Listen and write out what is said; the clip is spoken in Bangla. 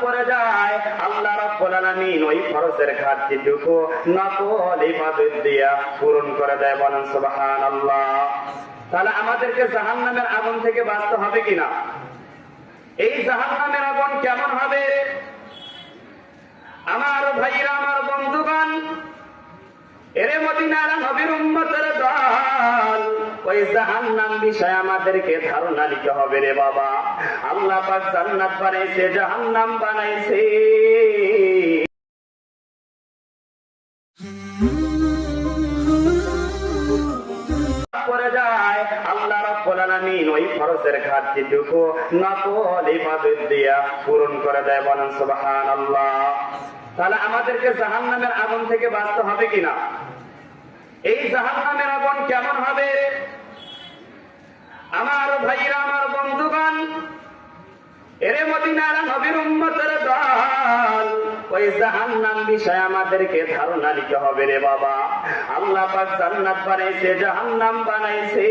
করে যায়। আল্লাহ ওই ঘাটতিটুকু ইবাদত দিয়া পূরণ করে দেয় বলেন তাহলে আমাদেরকে আগুন থেকে বাঁচতে হবে কিনা? এই জাহান্নামের আগুন কেমন হবে? আমার ভাইরা, আমার বন্ধুগণ, এরে মদিনার নবীর উম্মতের দল ওই জাহান্নাম আমাদেরকে ধারণা নিতে হবে রে বাবা। আল্লাহ পাক জান্নাত বানাইছে, জাহান্নাম বানাইছে। পূরণ করে দেয়, বলেন তাহলে আমাদেরকে আগুন থেকে বাঁচতে হবে কিনা? এই জাহান্নামের আগুন কেমন হবে আমার ভাইরা আমার বন্ধুগণ এরে মদিনার নবীর উম্মতের দল, ওই জাহান্নাম বিষয় আমাদেরকে ধারণা নিতে হবে রে বাবা। আল্লাহ পাক জান্নাত বানাইছে, জাহান্নাম বানাইছে।